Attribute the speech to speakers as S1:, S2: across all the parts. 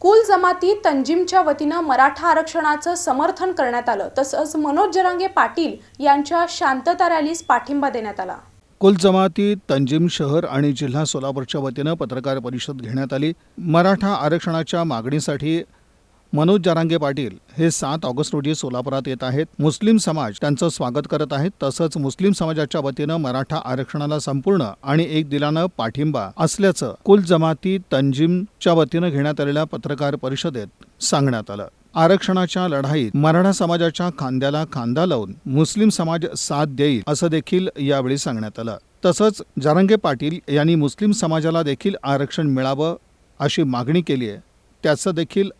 S1: कुल जमाती तंजीमच्या वतीनं मराठा आरक्षणाचं समर्थन करण्यात आलं. तसंच मनोज जरांगे पाटील यांच्या शांतता रॅलीस पाठिंबा देण्यात आला.
S2: कुल जमाती तंजीम शहर आणि जिल्हा सोलापूरच्या वतीनं पत्रकार परिषद घेण्यात आली. मराठा आरक्षणाच्या मागणीसाठी मनोज जारांगे पाटील हे सात ऑगस्ट रोजी सोलापुरात येत आहेत. मुस्लिम समाज त्यांचं स्वागत करत आहेत. तसंच मुस्लिम समाजाच्या वतीनं मराठा आरक्षणाला संपूर्ण आणि एक दिलानं पाठिंबा असल्याचं कुल जमाती तंजीमच्या वतीनं घेण्यात आलेल्या पत्रकार परिषदेत सांगण्यात आलं. आरक्षणाच्या लढाईत मराठा समाजाच्या खांद्याला खांदा लावून मुस्लिम समाज साथ देईल असं देखील यावेळी सांगण्यात आलं. तसंच जारंगे पाटील यांनी मुस्लिम समाजाला देखील आरक्षण मिळावं अशी मागणी केली आहे त्याचं देखील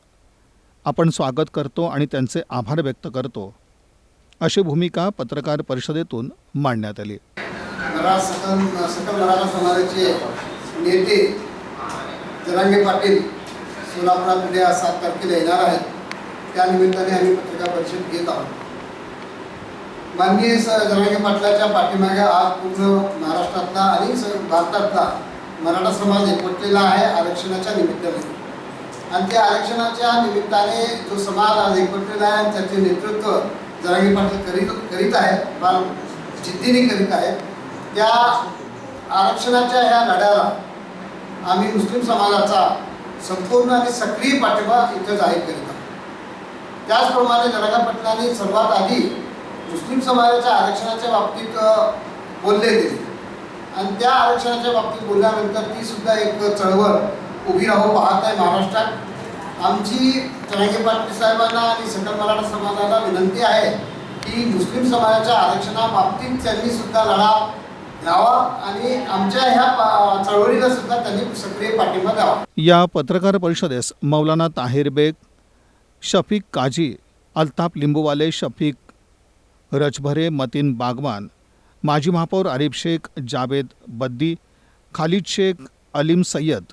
S2: आपण स्वागत करतो आणि त्यांचे आभार व्यक्त करतो अशी भूमिका पत्रकार परिषदेतून मांडण्यात आली.
S3: मराठा नेते जरांगे पाटील सोलापुरात उद्या सात तारखेला येणार आहेत. त्या निमित्ताने आम्ही पत्रकार परिषद घेत आहोत. माननीय स जरांगे पाटलाच्या पाठीमागे आज पूर्ण महाराष्ट्रातला आणि भारतातला मराठा समाज एकवटलेला आहे आरक्षणाच्या निमित्ताने. आणि त्या आरक्षणाच्या निमित्ताने जो समाज आज एकवटलेला आहे आणि त्याचे नेतृत्व जरांगे पाटील करीत करीत आहे फार जिद्दीने करीत आहे त्या आरक्षणाच्या ह्या लढ्याला आम्ही मुस्लिम समाजाचा संपूर्ण आणि सक्रिय पाठिंबा इथं जाहीर करीत आहोत. त्याचप्रमाणे जरागा पाटलांनी सर्वात आधी मुस्लिम समाजाच्या आरक्षणाच्या बाबतीत बोलले गेले आणि त्या आरक्षणाच्या बाबतीत बोलल्यानंतर ती सुद्धा एक चळवळ उभी राहू पाहत आहे महाराष्ट्रात. आमची जरांगे पाटील साहेबांना आणि सकल मराठा समाजाला विनंती आहे की मुस्लिम समाजाच्या आरक्षणाबाबतीत त्यांनी सुद्धा लढा घ्यावा आणि आमच्या ह्या चळवळीला सुद्धा त्यांनी सक्रिय पाठिंबा द्यावा.
S2: या पत्रकार परिषदेस मौलाना ताहिर बेग शफीक काजी अल्ताफ लिंबूवाले शफीक रचभरे मतीन बागवान माजी महापौर आरिफ शेख जावेद बद्दी खालिद शेख अलीम सय्यद